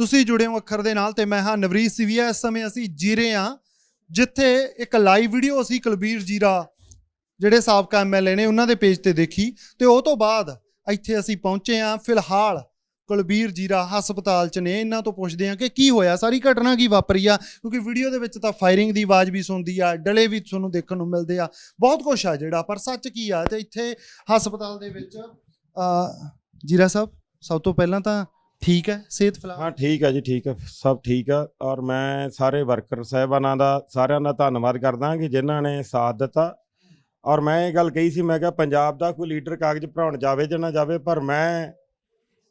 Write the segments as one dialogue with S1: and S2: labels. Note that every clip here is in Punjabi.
S1: ਤੁਸੀਂ ਜੁੜੇ ਹੋ ਅੱਖਰ ਦੇ ਨਾਲ ਤੇ ਮੈਂ ਹਾਂ ਨਵਰੀਤ ਸਿਵੀਆ ਇਸ ਸਮੇਂ ਅਸੀਂ ਜੀਰੇ ਹਾਂ, ਜਿੱਥੇ ਇੱਕ ਲਾਈਵ ਵੀਡੀਓ ਅਸੀਂ ਕੁਲਬੀਰ ਜੀਰਾ, ਜਿਹੜੇ ਸਾਬਕਾ ਐਮਐਲਏ ਨੇ ਉਹਨਾਂ ਦੇ ਪੇਜ ਤੇ ਦੇਖੀ ਤੇ ਉਹ ਤੋਂ ਬਾਅਦ ਇੱਥੇ ਅਸੀਂ ਪਹੁੰਚੇ ਹਾਂ। ਫਿਲਹਾਲ ਕੁਲਬੀਰ ਜੀਰਾ ਹਸਪਤਾਲ ਚ ਨੇ। ਇਹਨਾਂ ਤੋਂ ਪੁੱਛਦੇ ਹਾਂ ਕਿ ਕੀ ਹੋਇਆ? ਸਾਰੀ ਘਟਨਾ ਕੀ ਵਾਪਰੀ ਆ? ਕਿਉਂਕਿ ਵੀਡੀਓ ਦੇ ਵਿੱਚ ਤਾਂ ਫਾਇਰਿੰਗ ਦੀ ਆਵਾਜ਼ ਵੀ ਸੁਣਦੀ ਆ, ਡਲੇ ਵੀ ਤੁਹਾਨੂੰ ਦੇਖਣ ਨੂੰ ਮਿਲਦੇ ਆ। ਬਹੁਤ ਕੁਝ ਆ ਜਿਹੜਾ, ਪਰ ਸੱਚ ਕੀ ਆ ਤੇ ਇੱਥੇ ਹਸਪਤਾਲ ਦੇ ਵਿੱਚ ਜੀਰਾ ਸਾਹਿਬ, ਸਭ ਤੋਂ ਪਹਿਲਾਂ ਤਾਂ ਠੀਕ ਹੈ? ਸਿਹਤ ਫਿਲਹਾਲ
S2: ਹਾਂ, ਠੀਕ ਆ ਜੀ, ਠੀਕ ਹੈ ਸਭ ਠੀਕ ਆ। ਔਰ ਮੈਂ ਸਾਰੇ ਵਰਕਰ ਸਾਹਿਬਾਨਾਂ ਦਾ, ਸਾਰਿਆਂ ਦਾ ਧੰਨਵਾਦ ਕਰਦਾ ਕਿ ਜਿਨ੍ਹਾਂ ਨੇ ਸਾਥ ਦਿੱਤਾ। ਔਰ ਮੈਂ ਇਹ ਗੱਲ ਕਹੀ ਸੀ, ਮੈਂ ਕਿਹਾ ਪੰਜਾਬ ਦਾ ਕੋਈ ਲੀਡਰ ਕਾਗਜ਼ ਭਰਾਉਣ ਜਾਵੇ ਜਾਂ ਨਾ ਜਾਵੇ, ਪਰ ਮੈਂ,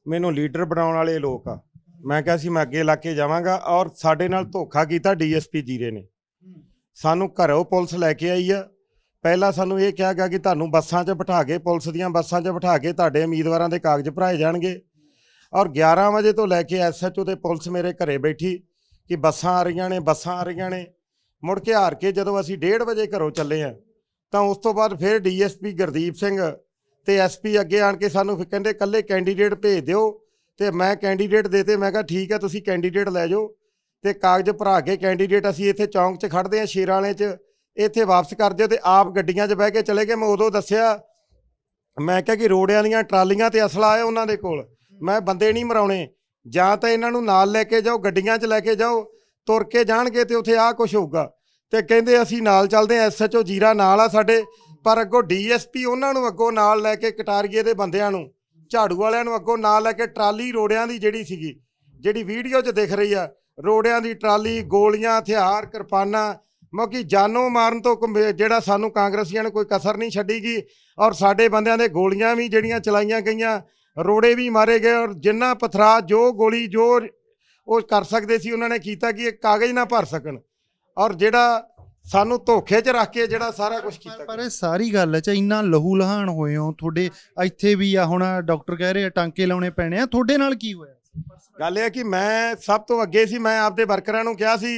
S2: ਮੈਨੂੰ ਲੀਡਰ ਬਣਾਉਣ ਵਾਲੇ ਲੋਕ ਆ। ਮੈਂ ਕਿਹਾ ਸੀ, ਮੈਂ ਅੱਗੇ ਲਾ ਕੇ ਜਾਵਾਂਗਾ। ਔਰ ਸਾਡੇ ਨਾਲ ਧੋਖਾ ਕੀਤਾ ਡੀਐਸਪੀ ਜੀਰੇ ਨੇ। ਸਾਨੂੰ ਘਰੋਂ ਪੁਲਿਸ ਲੈ ਕੇ ਆਈ ਆ। ਪਹਿਲਾਂ ਸਾਨੂੰ ਇਹ ਕਿਹਾ ਗਿਆ ਕਿ ਤੁਹਾਨੂੰ ਬੱਸਾਂ 'ਚ ਬਿਠਾ ਕੇ, ਪੁਲਿਸ ਦੀਆਂ ਬੱਸਾਂ 'ਚ ਬਿਠਾ ਕੇ ਤੁਹਾਡੇ ਉਮੀਦਵਾਰਾਂ ਦੇ ਕਾਗਜ਼ ਭਰਾਏ ਜਾਣਗੇ। ਔਰ 11 ਵਜੇ ਤੋਂ ਲੈ ਕੇ ਐਸਐਚਓ ਤੇ ਪੁਲਿਸ ਮੇਰੇ ਘਰੇ ਬੈਠੀ ਕਿ ਬੱਸਾਂ ਆ ਰਹੀਆਂ ਨੇ, ਬੱਸਾਂ ਆ ਰਹੀਆਂ ਨੇ। ਮੁੜ ਕੇ ਹਾਰ ਕੇ ਜਦੋਂ ਅਸੀਂ 1:30 ਵਜੇ ਘਰੋਂ ਚੱਲੇ ਆ ਤਾਂ ਉਸ ਤੋਂ ਬਾਅਦ ਫਿਰ ਡੀਐਸਪੀ ਗੁਰਦੀਪ ਸਿੰਘ ਤੇ ਐਸਪੀ ਅੱਗੇ ਆਣ ਕੇ ਸਾਨੂੰ ਫਿਰ ਕਹਿੰਦੇ, ਕੱਲੇ ਕੈਂਡੀਡੇਟ ਭੇਜ ਦਿਓ ਤੇ ਮੈਂ ਕੈਂਡੀਡੇਟ ਦੇਤੇ ਮੈਂ ਕਿਹਾ, ਠੀਕ ਹੈ, ਤੁਸੀਂ ਕੈਂਡੀਡੇਟ ਲੈ ਜਾਓ ਤੇ ਕਾਗਜ਼ ਭਰਾ ਕੇ ਕੈਂਡੀਡੇਟ ਅਸੀਂ ਇੱਥੇ ਚੌਂਕ 'ਚ ਖੜਦੇ ਆ ਸ਼ੇਰਾਂ ਵਾਲੇ 'ਚ, ਇੱਥੇ ਵਾਪਸ ਕਰ ਦਿਓ ਤੇ ਆਪ ਗੱਡੀਆਂ 'ਚ ਬਹਿ ਕੇ ਚਲੇ ਗਏ। ਮੈਂ ਉਦੋਂ ਦੱਸਿਆ, ਮੈਂ ਕਿਹਾ ਕਿ ਰੋੜਿਆਂ ਦੀਆਂ ਟਰਾਲੀਆਂ ਤੇ ਅਸਲਾ ਹੈ ਉਹਨਾਂ ਦੇ ਕੋਲ। ਮੈਂ ਬੰਦੇ ਨਹੀਂ ਮਰਾਉਣੇ। ਜਾਂ ਤਾਂ ਇਹਨਾਂ ਨੂੰ ਨਾਲ ਲੈ ਕੇ ਜਾਓ, ਗੱਡੀਆਂ 'ਚ ਲੈ ਕੇ ਜਾਓ, ਤੁਰ ਕੇ ਜਾਣਗੇ ਤੇ ਉੱਥੇ ਆਹ ਕੁਝ ਹੋਊਗਾ। ਤੇ ਕਹਿੰਦੇ ਅਸੀਂ ਨਾਲ ਚੱਲਦੇ ਐ ਐਸਐਚਓ ਜੀਰਾ ਨਾਲ ਆ ਸਾਡੇ, ਪਰ ਅੱਗੋਂ ਡੀਐਸਪੀ ਉਹਨਾਂ ਨੂੰ ਅੱਗੋਂ ਨਾਲ ਲੈ ਕੇ ਕਟਾਰੀਏ ਦੇ ਬੰਦਿਆਂ ਨੂੰ, ਝਾੜੂ ਵਾਲਿਆਂ ਨੂੰ ਅੱਗੋਂ ਨਾਲ ਲੈ ਕੇ ਟਰਾਲੀ ਰੋੜਿਆਂ ਦੀ ਜਿਹੜੀ ਸੀਗੀ, ਜਿਹੜੀ ਵੀਡੀਓ 'ਚ ਦਿਖ ਰਹੀ ਆ, ਰੋੜਿਆਂ ਦੀ ਟਰਾਲੀ, ਗੋਲੀਆਂ, ਹਥਿਆਰ, ਕਿਰਪਾਨਾਂ, ਮੋਕੀ ਜਾਨੋਂ ਮਾਰਨ ਤੋਂ ਕੰਬੇ- ਜਿਹੜਾ ਸਾਨੂੰ ਕਾਂਗਰਸੀਆਂ ਨੇ ਕੋਈ ਕਸਰ ਨਹੀਂ ਛੱਡੀਗੀ, ਔਰ ਸਾਡੇ ਬੰਦਿਆਂ ਦੇ ਗੋਲੀਆਂ ਵੀ ਜਿਹੜੀਆਂ ਚਲਾਈਆਂ ਗਈਆਂ ਰੋੜੇ ਵੀ ਮਾਰੇ ਗਏ ਔਰ ਜਿੰਨਾ ਪਥਰਾ ਜੋ ਗੋਲੀ ਜੋ ਉਹ ਕਰ ਸਕਦੇ ਸੀ ਉਹਨਾਂ ਨੇ ਕੀਤਾ ਕਿ ਇਹ ਕਾਗਜ਼ ਨਾ ਭਰ ਸਕਣ। ਔਰ ਜਿਹੜਾ ਸਾਨੂੰ ਧੋਖੇ 'ਚ ਰੱਖ ਕੇ ਜਿਹੜਾ ਸਾਰਾ ਕੁਝ ਕੀਤਾ
S1: ਪਰ- ਇਹ ਸਾਰੀ ਗੱਲ ਚ ਇੰਨਾ ਲਹੂ ਲਹਾਨ ਹੋਏ ਹੋ ਤੁਹਾਡੇ ਇੱਥੇ ਵੀ ਆ ਹੁਣ ਡਾਕਟਰ ਕਹਿ ਰਹੇ ਆ ਟਾਂਕੇ ਲਾਉਣੇ ਪੈਣੇ ਆ ਤੁਹਾਡੇ ਨਾਲ ਕੀ ਹੋਇਆ?
S2: ਗੱਲ ਇਹ ਹੈ ਕਿ ਮੈਂ ਸਭ ਤੋਂ ਅੱਗੇ ਸੀ ਮੈਂ ਆਪਦੇ ਵਰਕਰਾਂ ਨੂੰ ਕਿਹਾ ਸੀ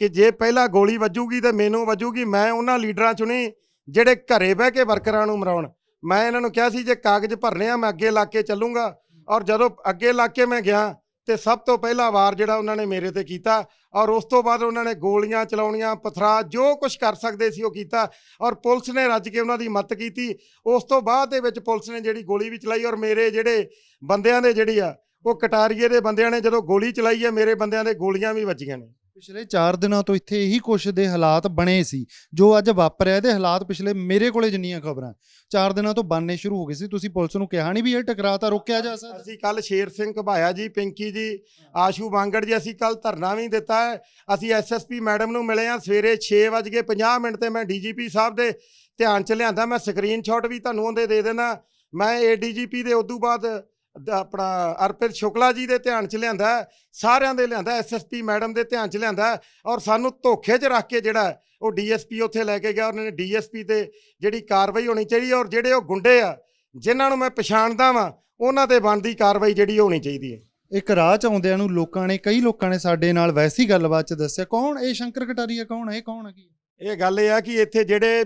S2: ਕਿ ਜੇ ਪਹਿਲਾਂ ਗੋਲੀ ਵੱਜੂਗੀ ਤੇ ਮੈਨੂੰ ਵੱਜੂਗੀ ਮੈਂ ਉਹਨਾਂ ਲੀਡਰਾਂ ਚੁਣੀ ਜਿਹੜੇ ਘਰੇ ਬਹਿ ਕੇ ਵਰਕਰਾਂ ਨੂੰ ਮਰਾਉਣ। ਮੈਂ ਇਹਨਾਂ ਨੂੰ ਕਿਹਾ ਸੀ, ਜੇ ਕਾਗਜ਼ ਭਰਨੇ ਆ, ਮੈਂ ਅੱਗੇ ਲਾ ਕੇ ਚੱਲੂੰਗਾ। ਔਰ ਜਦੋਂ ਅੱਗੇ ਲਾ ਕੇ ਮੈਂ ਗਿਆ, ਤੇ ਸਭ ਤੋਂ ਪਹਿਲਾ ਵਾਰ ਜਿਹੜਾ ਉਹਨਾਂ ਨੇ ਮੇਰੇ ਤੇ ਕੀਤਾ, ਔਰ ਉਸ ਤੋਂ ਬਾਅਦ ਉਹਨਾਂ ਨੇ ਗੋਲੀਆਂ ਚਲਾਉਣੀਆਂ ਪਥਰਾ ਜੋ ਕੁਝ ਕਰ ਸਕਦੇ ਸੀ ਉਹ ਕੀਤਾ, ਔਰ ਪੁਲਿਸ ਨੇ ਰੱਜ ਕੇ ਉਹਨਾਂ ਦੀ ਮਦਦ ਕੀਤੀ। ਉਸ ਤੋਂ ਬਾਅਦ ਦੇ ਵਿੱਚ ਪੁਲਿਸ ਨੇ ਜਿਹੜੀ ਗੋਲੀ ਵੀ ਚਲਾਈ, ਔਰ ਮੇਰੇ ਜਿਹੜੇ ਬੰਦਿਆਂ ਦੇ ਜਿਹੜੀ ਆ, ਉਹ ਕਟਾਰੀਏ ਦੇ ਬੰਦਿਆਂ ਨੇ ਜਦੋਂ ਗੋਲੀ ਚਲਾਈ ਹੈ ਮੇਰੇ ਬੰਦਿਆਂ ਦੇ ਗੋਲੀਆਂ ਵੀ ਵੱਜੀਆਂ ਨੇ।
S1: ਪਿਛਲੇ 4 ਦਿਨਾਂ ਤੋਂ ਇੱਥੇ ਇਹੀ ਕੁਛ ਦੇ ਹਾਲਾਤ ਬਣੇ ਸੀ ਜੋ ਅੱਜ ਵਾਪਰਿਆ ਇਹਦੇ ਹਾਲਾਤ ਪਿਛਲੇ ਮੇਰੇ ਕੋਲੇ ਜਿੰਨੀਆਂ ਖਬਰਾਂ 4 ਦਿਨਾਂ ਤੋਂ ਬਣਨੇ ਸ਼ੁਰੂ ਹੋ ਗਏ ਸੀ ਤੁਸੀਂ ਪੁਲਿਸ ਨੂੰ ਕਿਹਾ ਨਹੀਂ ਵੀ ਇਹ ਟਕਰਾਅ ਤਾਂ ਰੋਕਿਆ ਜਾ ਸਕਦਾ।
S2: ਅਸੀਂ ਕੱਲ ਸ਼ੇਰ ਸਿੰਘ ਘਬਾਇਆ ਜੀ ਪਿੰਕੀ ਜੀ ਆਸ਼ੂ ਬਾਂਗੜ ਜੀ ਅਸੀਂ ਕੱਲ ਧਰਨਾ ਵੀ ਦਿੱਤਾ ਹੈ। ਅਸੀਂ ਐਸਐਸਪੀ ਮੈਡਮ ਨੂੰ ਮਿਲੇ ਆ ਸਵੇਰੇ 6:50 ਮਿੰਟ ਤੇ ਮੈਂ ਡੀਜੀਪੀ ਸਾਹਿਬ ਦੇ ਧਿਆਨ ਚ ਲਿਆਂਦਾ ਮੈਂ ਸਕਰੀਨਸ਼ਾਟ ਵੀ ਤੁਹਾਨੂੰ ਉਹਦੇ ਦੇ ਦੇਣਾ ਮੈਂ ਏਡੀਜੀਪੀ ਦੇ ਉਦੋਂ ਬਾਅਦ ਆਪਣਾ ਅਰਪਿਤ ਸ਼ੁਕਲਾ ਜੀ ਦੇ ਧਿਆਨ ਚ ਲਿਆਂਦਾ ਸਾਰਿਆਂ ਦੇ ਲਿਆਂਦਾ ਐਸਐਸਪੀ ਮੈਡਮ ਦੇ ਧਿਆਨ ਚ ਲਿਆਂਦਾ ਔਰ ਸਾਨੂੰ ਧੋਖੇ 'ਚ ਰੱਖ ਕੇ ਜਿਹੜਾ ਉਹ ਡੀਐਸਪੀ ਉੱਥੇ ਲੈ ਕੇ ਗਿਆ ਉਹਨਾਂ ਨੇ ਡੀਐਸਪੀ ਤੇ ਜਿਹੜੀ ਕਾਰਵਾਈ ਹੋਣੀ ਚਾਹੀਦੀ ਔਰ ਜਿਹੜੇ ਉਹ ਗੁੰਡੇ ਆ ਜਿਨ੍ਹਾਂ ਨੂੰ ਮੈਂ ਪਛਾਣਦਾ ਵਾਂ ਉਹਨਾਂ ਤੇ ਬਣਦੀ ਕਾਰਵਾਈ ਜਿਹੜੀ ਹੋਣੀ ਚਾਹੀਦੀ ਹੈ।
S1: ਇੱਕ ਰਾਹ ਚ ਆਉਂਦਿਆਂ ਨੂੰ ਲੋਕਾਂ ਨੇ ਕਈ ਲੋਕਾਂ ਨੇ ਸਾਡੇ ਨਾਲ ਵੈਸੀ ਗੱਲਬਾਤ ਚ ਦੱਸਿਆ ਕੌਣ? ਇਹ ਸ਼ੰਕਰ ਕਟਾਰੀਆ ਕੌਣ ਹੈ? ਇਹ ਕੌਣ ਹੈ ਕੀ?
S2: ਇਹ ਗੱਲ ਇਹ ਆ ਕਿ ਇੱਥੇ ਜਿਹੜੇ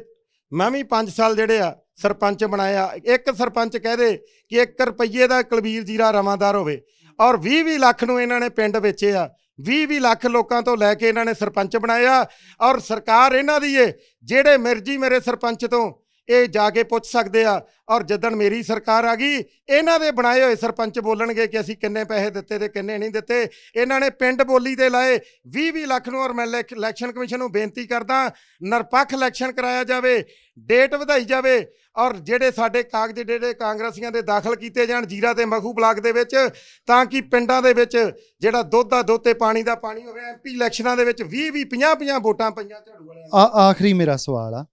S2: ਮੈਂ ਵੀ 5 ਸਾਲ ਜਿਹੜੇ ਆ ਸਰਪੰਚ ਬਣਾਇਆ। ਇੱਕ ਸਰਪੰਚ ਕਹਦੇ ਕਿ 1 ਰੁਪਈਏ ਦਾ ਕੁਲਬੀਰ ਜੀਰਾ ਰਵਾਦਾਰ ਹੋਵੇ ਔਰ 20 20 ਲੱਖ ਨੂੰ ਇਹਨਾਂ ਨੇ ਪਿੰਡ ਵੇਚੇ ਆ। 20 20 ਲੱਖ ਲੋਕਾਂ ਤੋਂ ਲੈ ਕੇ ਇਹਨਾਂ ਨੇ ਸਰਪੰਚ ਬਣਾਇਆ ਔਰ ਸਰਕਾਰ ਇਹਨਾਂ ਦੀ ਏ। ਜਿਹੜੇ ਮਿਰਜ਼ੀ ਮੇਰੇ ਸਰਪੰਚ ਤੋਂ ਇਹ ਜਾ ਕੇ ਪੁੱਛ ਸਕਦੇ ਆ। ਔਰ ਜਦੋਂ ਮੇਰੀ ਸਰਕਾਰ ਆ ਗਈ, ਇਹਨਾਂ ਦੇ ਬਣਾਏ ਹੋਏ ਸਰਪੰਚ ਬੋਲਣਗੇ ਕਿ ਅਸੀਂ ਕਿੰਨੇ ਪੈਸੇ ਦਿੱਤੇ ਤੇ ਕਿੰਨੇ ਨਹੀਂ ਦਿੱਤੇ। ਇਹਨਾਂ ਨੇ ਪਿੰਡ ਬੋਲੀ ਤੇ ਲਾਏ 20 20 ਲੱਖ ਨੂੰ ਔਰ ਮੈਂ ਇਲੈਕ- ਇਲੈਕਸ਼ਨ ਕਮਿਸ਼ਨ ਨੂੰ ਬੇਨਤੀ ਕਰਦਾ, ਨਿਰਪੱਖ ਇਲੈਕਸ਼ਨ ਕਰਾਇਆ ਜਾਵੇ, ਡੇਟ ਵਧਾਈ ਜਾਵੇ। ਔਰ ਜਿਹੜੇ ਸਾਡੇ ਕਾਗਜ਼ ਜਿਹੜੇ ਕਾਂਗਰਸੀਆਂ ਦੇ ਦਾਖਲ ਕੀਤੇ ਜਾਣ, ਜੀਰਾ ਤੇ ਮਖੂ ਬਲਾਕ ਦੇ ਵਿੱਚ, ਤਾਂ ਕਿ ਪਿੰਡਾਂ ਦੇ ਵਿੱਚ ਜਿਹੜਾ ਦੁੱਧ ਦਾ ਦੁੱਧ ਤੇ ਪਾਣੀ ਦਾ ਪਾਣੀ ਹੋਵੇ ਐਮਪੀ ਇਲੈਕਸ਼ਨਾਂ ਦੇ ਵਿੱਚ 20 20 50 50 ਵੋਟਾਂ ਪਈਆਂ ਝਾੜੂ ਵਾਲਿਆਂ ਨੂੰ।
S1: ਆ, ਆਖਰੀ ਮੇਰਾ ਸਵਾਲ ਆ।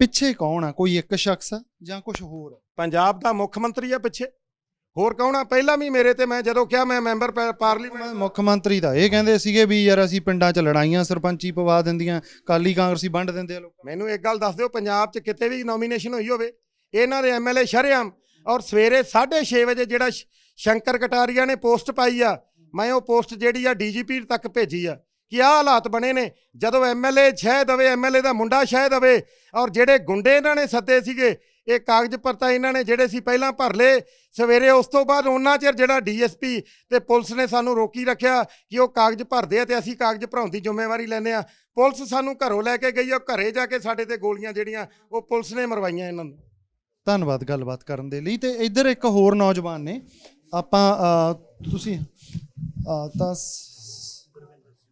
S1: ਪਿੱਛੇ ਕੌਣ ਆ? ਕੋਈ ਇੱਕ ਸ਼ਖਸ ਆ ਜਾਂ ਕੁਝ ਹੋਰ? ਆ?
S2: ਪੰਜਾਬ ਦਾ ਮੁੱਖ ਮੰਤਰੀ ਆ ਪਿੱਛੇ। ਹੋਰ ਕੌਣ ਆ? ਪਹਿਲਾਂ ਵੀ ਮੇਰੇ ਤੇ ਮੈਂ ਜਦੋਂ ਕਿਹਾ ਮੈਂ ਮੈਂਬਰ ਪਾ- ਪਾਰਲੀਮੈਂਟ
S1: ਮੁੱਖ ਮੰਤਰੀ ਦਾ ਇਹ ਕਹਿੰਦੇ ਸੀਗੇ ਵੀ ਯਾਰ ਅਸੀਂ ਪਿੰਡਾਂ 'ਚ ਲੜਾਈਆਂ ਸਰਪੰਚੀ ਪਵਾ ਦਿੰਦੀਆਂ ਕਾਲੀ ਕਾਂਗਰਸੀ ਵੰਡ ਦਿੰਦੇ ਆ ਲੋਕਾਂ
S2: ਮੈਨੂੰ ਇੱਕ ਗੱਲ ਦੱਸ ਦਿਓ ਪੰਜਾਬ 'ਚ ਕਿਤੇ ਵੀ ਨੋਮੀਨੇਸ਼ਨ ਹੋਈ ਹੋਵੇ ਇਹਨਾਂ ਦੇ ਐਮਐਲਏ ਸ਼ਰੇਆਮ ਔਰ ਸਵੇਰੇ 6:30 ਵਜੇ ਜਿਹੜਾ ਸ਼- ਸ਼ੰਕਰ ਕਟਾਰੀਆ ਨੇ ਪੋਸਟ ਪਾਈ ਆ ਮੈਂ ਉਹ ਪੋਸਟ ਜਿਹੜੀ ਆ ਡੀਜੀਪੀ ਤੱਕ ਭੇਜੀ ਆ। ਕਿ ਆਹ ਹਾਲਾਤ ਬਣੇ ਨੇ? ਜਦੋਂ ਐਮਐਲਏ ਸ਼ਹਿ ਦਵੇ ਐਮਐਲਏ ਦਾ ਮੁੰਡਾ ਸ਼ਹਿ ਦਵੇ ਔਰ ਜਿਹੜੇ ਗੁੰਡੇ ਇਹਨਾਂ ਨੇ ਸੱਦੇ ਸੀਗੇ,
S3: ਇਹ ਕਾਗਜ਼ ਪੱਤਰ ਇਹਨਾਂ ਨੇ ਜਿਹੜੇ ਸੀ ਪਹਿਲਾਂ ਭਰ ਲਏ, ਸਵੇਰੇ ਉਸ ਤੋਂ ਬਾਅਦ ਉਹਨਾਂ ਚਿਰ ਜਿਹੜਾ ਡੀਐਸਪੀ ਤੇ ਪੁਲਿਸ ਨੇ ਸਾਨੂੰ ਰੋਕੀ ਰੱਖਿਆ ਕਿ ਉਹ ਕਾਗਜ਼ ਭਰਦੇ ਆ ਤੇ ਅਸੀਂ ਕਾਗਜ਼ ਭਰਾਉਣ ਦੀ ਜ਼ਿੰਮੇਵਾਰੀ ਲੈਂਦੇ ਆ। ਪੁਲਿਸ ਸਾਨੂੰ ਘਰੋਂ ਲੈ ਕੇ ਗਈ ਉਹ ਘਰੇ ਜਾ ਕੇ ਸਾਡੇ ਤੇ ਗੋਲੀਆਂ ਜਿਹੜੀਆਂ, ਉਹ ਪੁਲਿਸ ਨੇ ਮਰਵਾਈਆਂ ਇਹਨਾਂ ਨੂੰ।
S1: ਧੰਨਵਾਦ, ਗੱਲਬਾਤ ਕਰਨ ਦੇ ਲਈ। ਤੇ ਇੱਧਰ ਇੱਕ ਹੋਰ ਨੌਜਵਾਨ ਨੇ। ਆਪਾਂ ਤੁਸੀਂ ਤਾਂ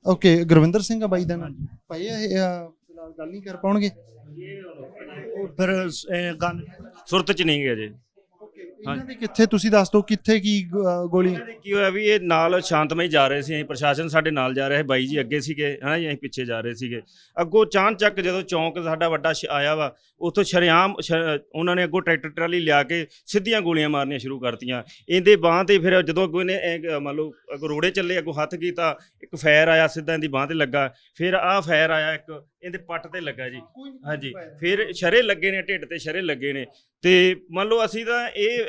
S1: ਓਕੇ ਗੁਰਵਿੰਦਰ ਸਿੰਘ ਆ ਬਾਈ ਦਾ ਨਾਮ। ਭਾਈ ਇਹ ਅਹ, ਫਿਲਹਾਲ ਗੱਲ ਨਹੀਂ ਕਰ ਪਾਉਣਗੇ?
S4: ਉਹ ਫਿਰ ਇਹ ਗੱਲ ਸੁਰਤ ਚ ਨਹੀਂ ਗਏ ਜੇ
S1: ਇਹਨਾਂ ਦੇ ਕਿੱਥੇ? ਤੁਸੀਂ ਦੱਸ ਦਿਓ ਕਿੱਥੇ ਕੀ ਗੋਲੀ?
S4: ਇਹਨਾਂ ਕੀ ਹੋਇਆ ਵੀ ਇਹ ਨਾਲ ਸ਼ਾਂਤਮਈ ਜਾ ਰਹੇ ਸੀ ਅਸੀਂ ਪ੍ਰਸ਼ਾਸਨ ਸਾਡੇ ਨਾਲ ਜਾ ਰਿਹਾ ਹੈ ਬਾਈ ਜੀ ਅੱਗੇ ਸੀਗੇ ਹਨਾ ਜੀ ਅਸੀਂ ਪਿੱਛੇ ਜਾ ਰਹੇ ਸੀਗੇ। ਅੱਗੋਂ ਚਾਨ ਚੱਕ ਜਦੋਂ ਚੌਂਕ ਸਾਡਾ ਵੱਡਾ ਸ਼- ਆਇਆ ਵਾ ਉੱਥੋਂ ਸ਼ਰੇਆਮ ਸ਼- ਉਹਨਾਂ ਨੇ ਅੱਗੋਂ ਟਰੈਕਟਰ ਟਰਾਲੀ ਲਿਆ ਕੇ ਸਿੱਧੀਆਂ ਗੋਲੀਆਂ ਮਾਰਨੀਆਂ ਸ਼ੁਰੂ ਕਰਤੀਆਂ। ਇਹਦੇ ਬਾਹ ਤੇ ਫਿਰ ਜਦੋਂ ਅੱਗੋਂ ਨੇ ਇਹ ਮੰਨ ਲਓ ਅੱਗੋਂ ਰੋੜੇ ਚੱਲੇ ਅੱਗੋਂ ਹੱਥ ਕੀਤਾ ਇੱਕ ਫਾਇਰ ਆਇਆ ਸਿੱਧਾ ਇਹਦੀ ਬਾਹ ਤੇ ਲੱਗਾ ਫਿਰ ਆਹ ਫਾਇਰ ਆਇਆ ਇੱਕ ਇਹਦੇ ਪੱਟ ਤੇ ਲੱਗਾ ਜੀ। ਹਾਂਜੀ ਫਿਰ ਸ਼ਰੇ ਲੱਗੇ ਨੇ ਢਿੱਡ ਤੇ ਸ਼ਰੇ ਲੱਗੇ ਨੇ। ਤੇ ਮੰਨ ਲਓ ਅਸੀਂ ਤਾਂ ਇਹ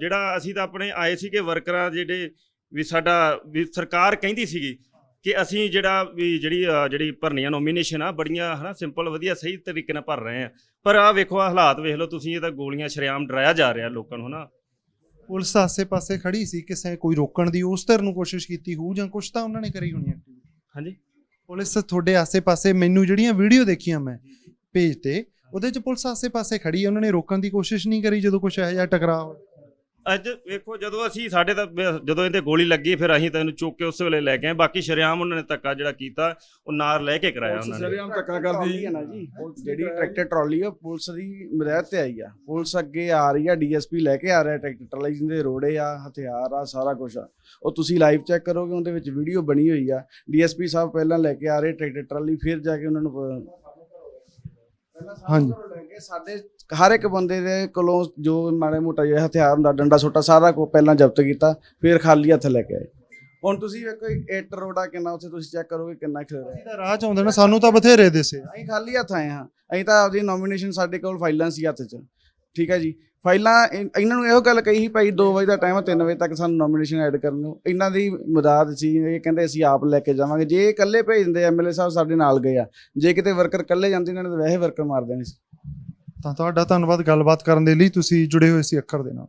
S4: ਜਿਹੜਾ ਅਸੀਂ ਤਾਂ ਆਪਣੇ ਆਏ ਸੀਗੇ ਵਰਕਰਾਂ ਜਿਹੜੇ ਵੀ ਸਾਡਾ ਵੀ ਸਰਕਾਰ ਕਹਿੰਦੀ ਸੀਗੀ ਕਿ ਅਸੀਂ ਜਿਹੜਾ ਵੀ ਜਿਹੜੀ ਜਿਹੜੀ ਭਰਨੀਆਂ ਨੋਮੀਨੇਸ਼ਨ ਆ ਬੜੀਆਂ ਹਨਾ ਸਿੰਪਲ ਵਧੀਆ ਸਹੀ ਤਰੀਕੇ ਨਾਲ ਭਰ ਰਹੇ ਆ। ਪਰ ਆ ਵੇਖੋ ਆਹ ਹਾਲਾਤ ਵੇਖ ਲਓ ਤੁਸੀਂ ਇਹ ਤਾਂ ਗੋਲੀਆਂ ਸ਼ਰੇਆਮ ਡਰਾਇਆ ਜਾ ਰਿਹਾ ਲੋਕਾਂ ਨੂੰ ਹਨਾ।
S1: ਪੁਲਿਸ ਆਸੇ-ਪਾਸੇ ਖੜੀ ਸੀ ਕਿਸੇ ਕੋਈ ਰੋਕਣ ਦੀ ਉਸ ਧਰ ਨੂੰ ਕੋਸ਼ਿਸ਼ ਕੀਤੀ ਹੋਊ ਜਾਂ ਕੁਛ ਤਾਂ ਉਹਨਾਂ ਨੇ ਕਰੀ ਹੋਣੀ ਐਕਟੀਵਿਟੀ
S4: ਹਾਂਜੀ।
S1: ਪੁਲਿਸ ਤੁਹਾਡੇ ਆਸੇ-ਪਾਸੇ ਮੈਨੂੰ ਜਿਹੜੀਆਂ ਵੀਡੀਓ ਦੇਖੀਆਂ ਮੈਂ ਪੇਜ ਤੇ ਉਹਦੇ 'ਚ ਪੁਲਿਸ ਆਸੇ-ਪਾਸੇ ਖੜੀ ਹੈ ਉਹਨਾਂ ਨੇ ਰੋਕਣ ਦੀ ਕੋਸ਼ਿਸ਼ ਨਹੀਂ ਕਰੀ ਜਦੋਂ ਕੁਛ ਇਹੋ ਜਿਹਾ ਟਕਰਾਅ ਹੋਇਆ।
S4: ਅੱਜ ਵੇਖੋ ਜਦੋਂ ਅਸੀਂ ਸਾਡੇ ਤਾਂ ਜਦੋਂ ਇਹਦੇ ਗੋਲੀ ਲੱਗੀ ਫਿਰ ਅਸੀਂ ਤਾਂ ਇਹਨੂੰ ਚੁੱਕ ਕੇ ਉਸੇ ਵੇਲੇ ਲੈ ਗਏ ਬਾਕੀ ਸ਼ਰੇਆਮ ਉਹਨਾਂ ਨੇ ਧੱਕਾ ਜਿਹੜਾ ਕੀਤਾ ਉਹ ਨਾਰ ਲੈ ਕੇ ਕਰਾਇਆ ਉਹਨਾਂ ਨੇ।
S5: ਸਰੇਆਮ ਧੱਕਾ ਕਰਦੀ ਹੈ ਨਾ ਜੀ। ਜਿਹੜੀ ਟਰੈਕਟਰ ਟਰਾਲੀ ਆ ਪੁਲਿਸ ਦੀ ਮਦਦ ਤੇ ਆਈ ਆ। ਪੁਲਿਸ ਅੱਗੇ ਆ ਰਹੀ ਆ ਡੀਐਸਪੀ ਲੈ ਕੇ ਆ ਰਿਹਾ ਟਰੈਕਟਰ ਟਰਾਲੀ ਜਿੰਦੇ ਰੋੜੇ ਆ ਹਥਿਆਰ ਆ ਸਾਰਾ ਕੁਝ ਆ। ਉਹ ਤੁਸੀਂ ਲਾਈਵ ਚੈੱਕ ਕਰੋਗੇ ਉਹਦੇ ਵਿੱਚ ਵੀਡੀਓ ਬਣੀ ਹੋਈ ਆ। ਡੀਐਸਪੀ ਸਾਹਿਬ ਪਹਿਲਾਂ ਲੈ ਕੇ ਆ ਰਹੇ ਟਰੈਕਟਰ ਟਰਾਲੀ ਫਿਰ ਜਾ ਕੇ ਉਹਨਾਂ ਨੂੰ
S1: ਹਾਂਜੀ।
S5: ਸਾਡੇ ਹਰ ਇੱਕ ਬੰਦੇ ਦੇ ਕੋਲੋਂ ਜੋ ਮਾੜੇ ਮੋਟਾ ਜਿਹਾ ਹਥਿਆਰ ਹੁੰਦਾ ਡੰਡਾ ਸੋਟਾ ਸਾਰਾ ਕੋ ਪਹਿਲਾਂ ਜ਼ਬਤ ਕੀਤਾ ਫਿਰ ਖਾਲੀ ਹੱਥ ਲੈ ਕੇ ਆਏ। ਹੁਣ ਤੁਸੀਂ ਵੇਖੋ ਇੱਟ ਰੋੜਾ ਕਿੰਨਾ ਉੱਥੇ ਤੁਸੀਂ ਚੈੱਕ ਕਰੋਗੇ ਕਿੰਨਾ ਖਿਲਰਿਆ।
S1: ਅਸੀਂ ਤਾਂ ਰਾਹ 'ਚ ਆਉਂਦੇ ਨੇ ਸਾਨੂੰ ਤਾਂ ਬਥੇਰੇ ਦਿਸੇ।
S5: ਅਸੀਂ ਖਾਲੀ ਹੱਥ ਆਏ ਹਾਂ। ਅਸੀਂ ਤਾਂ ਆਪਦੀ ਨੋਮੀਨੇਸ਼ਨ ਸਾਡੇ ਕੋਲ ਫਾਈਲਾਂ ਸੀ ਹੱਥ 'ਚ। ਠੀਕ ਹੈ ਜੀ? ਫਾਈਲਾਂ, ਇਨ- ਇਹਨਾਂ ਨੂੰ ਇਹੋ ਗੱਲ ਕਹੀ ਸੀ ਭਾਈ 2 ਵਜੇ ਦਾ ਟਾਈਮ ਹੈ 3 ਵਜੇ ਤੱਕ ਸਾਨੂੰ ਨੋਮੀਨੇਸ਼ਨ ਐਡ ਕਰਨ ਨੂੰ ਇਹਨਾਂ ਦੀ ਮਦਦ ਸੀ, ਇਹ ਕਹਿੰਦੇ ਅਸੀਂ ਆਪ ਲੈ ਕੇ ਜਾਵਾਂਗੇ। ਜੇ ਇਹ ਇਕੱਲੇ ਭੇਜ ਦਿੰਦੇ ਐਮਐਲਏ ਸਾਹਿਬ ਸਾਡੇ ਨਾਲ ਗਏ ਆ। ਜੇ ਕਿਤੇ ਵਰਕਰ ਇਕੱਲੇ ਜਾਂਦੇ ਇਹਨਾਂ ਨੇ ਤਾਂ ਵੈਸੇ ਵਰਕਰ ਮਾਰ ਦੇਣੇ ਸੀ।
S1: ਤਾਂ ਤੁਹਾਡਾ ਧੰਨਵਾਦ ਗੱਲਬਾਤ ਕਰਨ ਦੇ ਲਈ, ਤੁਸੀਂ ਜੁੜੇ ਹੋਏ ਸੀ ਅੱਖਰ ਦੇ ਨਾਲ।